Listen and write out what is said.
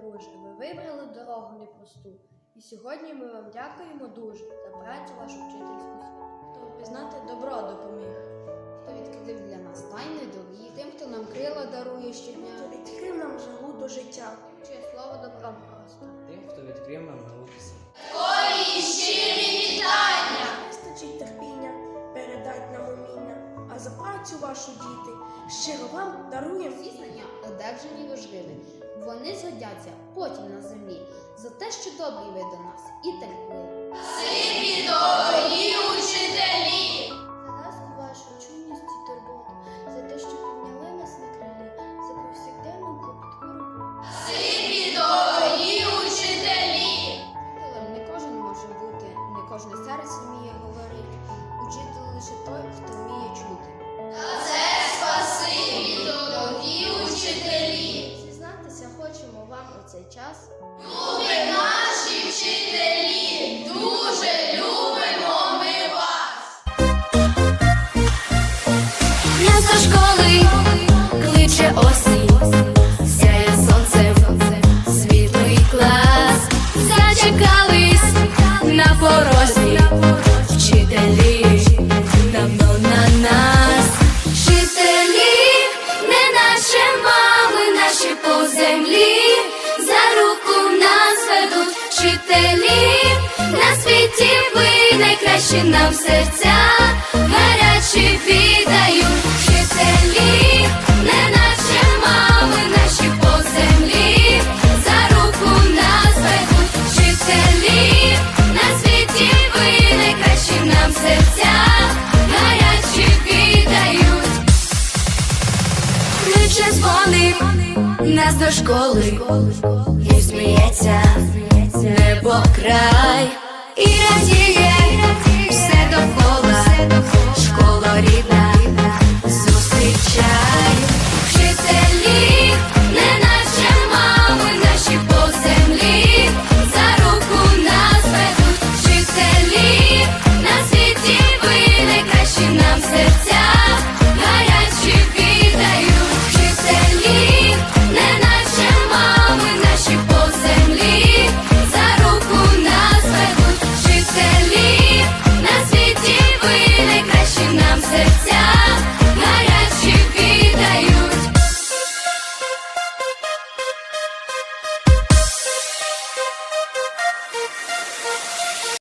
друже, ви вибрали дорогу непросту. І сьогодні ми вам дякуємо дуже за працю вашу вчительську світу. Хто впізнати добро допоміг. Хто відкрив для нас тайни дорогі, тим, хто нам крила дарує щодня. Відкрив нам жагу до життя. Чиє слово добром просто. Тим, хто відкрив нам науки. Вистачить терпіння, передать нам уміння, а за працю вашу діти щиро вам даруємо Ці знання одержані важливі. Вони згодяться потім на землі за те, що добрі ви до нас і терпли. Вам у цей час. Нас до школи кличе осінь, сяє сонцем світлий клас, зачекались на порозі, вчителі ведуть вчителі, на світі ви найкращі нам серця, гарячі віддають вчителі, не наче мами наші по землі, за руку нас ведуть вчителі, на світі ви найкращі нам серця, гарячі віддають. Кличе дзвоник нас до школи, і сміється небо край і раді.